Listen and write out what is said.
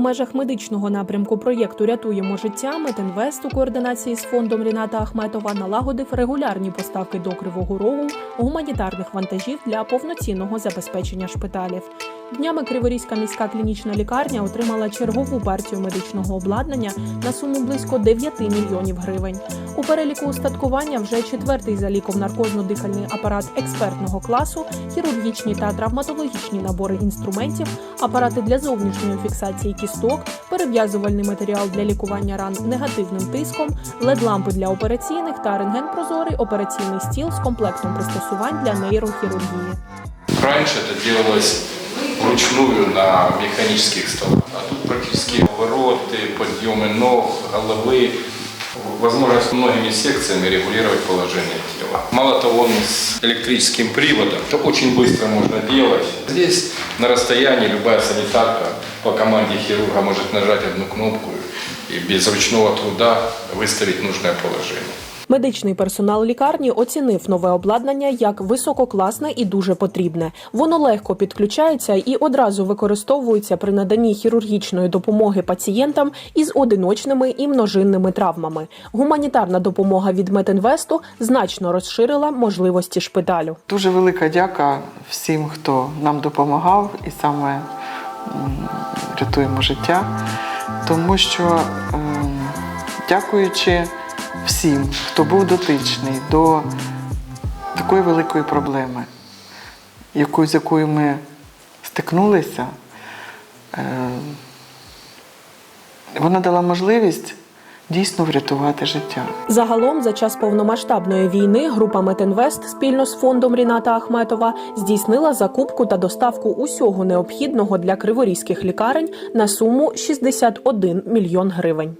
межах медичного напрямку проєкту Рятуємо життя Метинвест у координації з фондом Ріната Ахметова налагодив регулярні поставки до Кривого Рогу гуманітарних вантажів для повноцінного забезпечення шпиталів. Днями Криворізька міська клінічна лікарня отримала чергову партію медичного обладнання на суму близько 9 мільйонів гривень. У переліку устаткування вже четвертий за ліком наркозно-дихальний апарат експертного класу, хірургічні та травматологічні набори інструментів, апарати для зовнішньої фіксації кісток, перев'язувальний матеріал для лікування ран негативним тиском, лед-лампи для операційних та рентген-прозорий операційний стіл з комплектом пристосувань для нейрохірургії. Раньше это делалось вручную на механических столах. А тут практически повороты, подъемы ног, головы. Возможность многими секциями регулировать положение тела. Мало того, он с электрическим приводом. Это очень быстро можно делать. Здесь на расстоянии любая санитарка по команде хирурга может нажать одну кнопку и без ручного труда выставить нужное положение. Медичний персонал лікарні оцінив нове обладнання як висококласне і дуже потрібне. Воно легко підключається і одразу використовується при наданні хірургічної допомоги пацієнтам із одиночними і множинними травмами. Гуманітарна допомога від Метинвесту значно розширила можливості шпиталю. Дуже велика дяка всім, хто нам допомагав, і саме рятуємо життя, тому що ем, дякуючи всім, хто був дотичний до такої великої проблеми, яку, з якою ми стикнулися, е, вона дала можливість дійсно врятувати життя. Загалом, за час повномасштабної війни, група Метинвест спільно з фондом Ріната Ахметова здійснила закупку та доставку усього необхідного для криворізьких лікарень на суму 61 мільйон гривень.